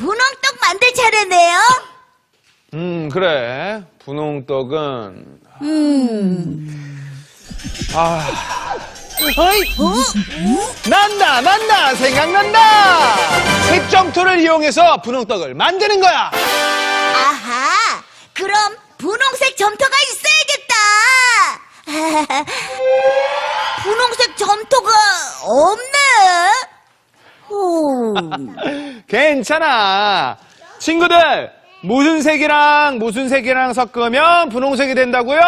분홍떡 만들 차례네요. 음, 그래. 분홍떡은. 음. 아. 어이! 난다, 난다! 생각난다! 색점토를 이용해서 분홍떡을 만드는 거야! 아하, 그럼 분홍색 점토가 있어야겠다. 분홍색 점토가 없네. 오. 괜찮아. 친구들, 무슨 색이랑 무슨 색이랑 섞으면 분홍색이 된다고요?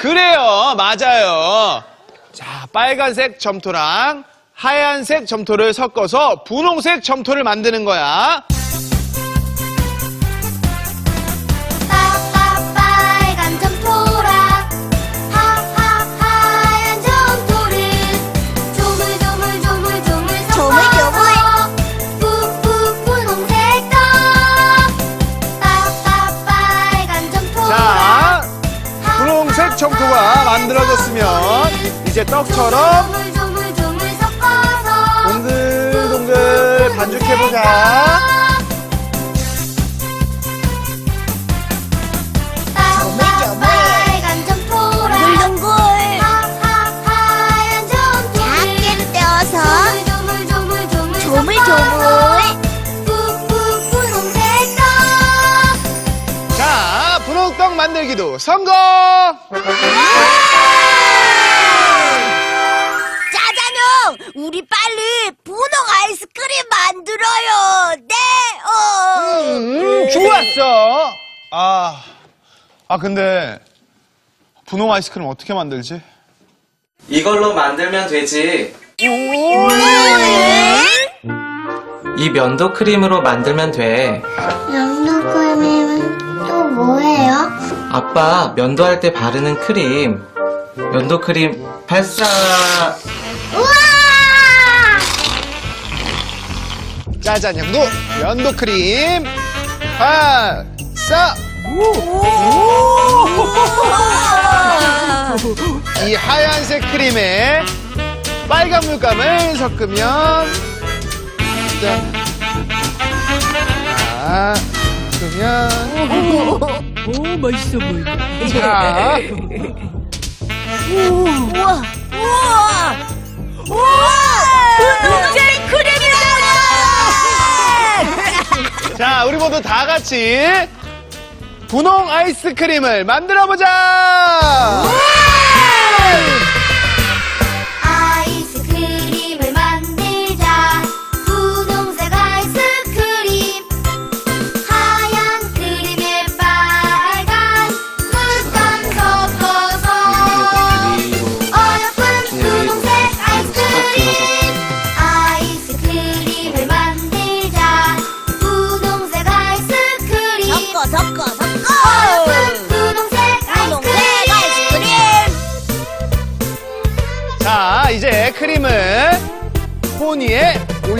그래요, 맞아요. 자, 빨간색 점토랑 하얀색 점토를 섞어서 분홍색 점토를 만드는 거야. 점토가 만들어졌으면 이제 떡처럼 동글동글 반죽해보자. 만들기도 성공! 짜잔형, 우리 빨리 분홍 아이스크림 만들어요. 네, 어. 음, 좋았어. 아, 아 근데 분홍 아이스크림 어떻게 만들지? 이걸로 만들면 되지. 이 면도 크림으로 만들면 돼. 연두크림은 또 뭐예요? 아빠 면도할 때 바르는 크림. 면도 크림 발사. 우와! 짜잔 형도 면도 크림 발사. 이 하얀색 크림에 빨간 물감을 섞으면 짠. 자, 섞으면. 오, 맛있어 보인다. 자, 우와, 우와, 우와, 분홍색 크림이다. 자, 우리 모두 다 같이 분홍 아이스크림을 만들어 보자.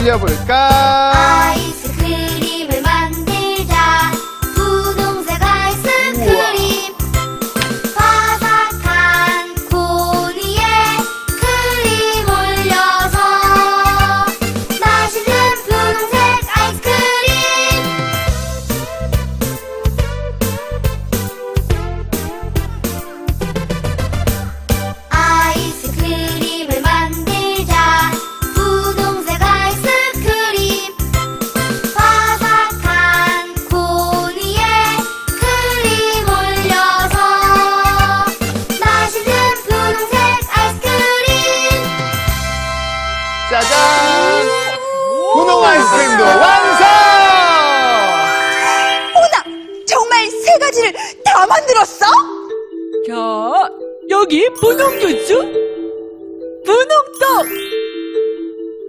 위에 올려볼까? 다 만들었어? 자, 여기 분홍 주스, 분홍 떡,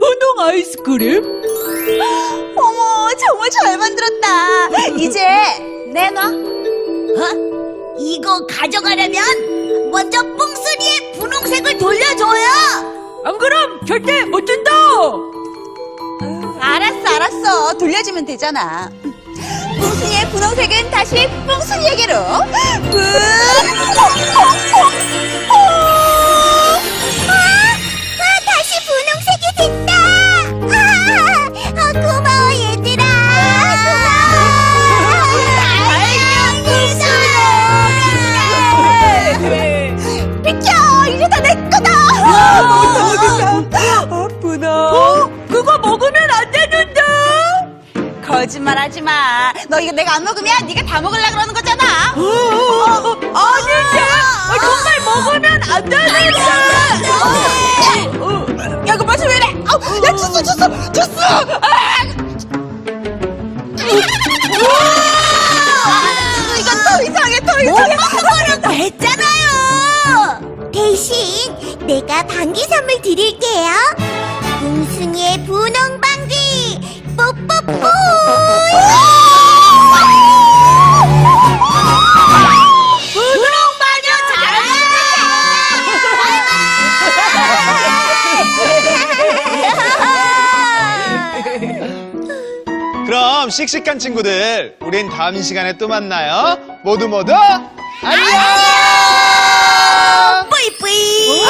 분홍 아이스크림. 어머, 정말 잘 만들었다. 이제 내놔. 어? 이거 가져가려면 먼저 뽕순이의 분홍색을 돌려줘요. 안 그럼 절대 못 준다. 알았어, 알았어. 돌려주면 되잖아. 뽕순이의 분홍색은 다시 뽕순이에게로. 분, 하지 마. 너 이거 내가 안 먹으면 네가 다 먹으려 그러는 거잖아. 아닌데 아, 정말 먹으면 안 되는데 야, 이거 맛이 왜 이래? 아우, 야, 주스, 주스, 주스! 아! 아, 이거 더 이상해, 더 이상해. 먹으라고 했잖아요. 대신 내가 방귀 선물 드릴게요. 웅순이의 분홍 방귀 잘한다. 그럼 씩씩한 친구들, 우린 다음 시간에 또 만나요. 모두 모두 안녕! 뿌이뿌이.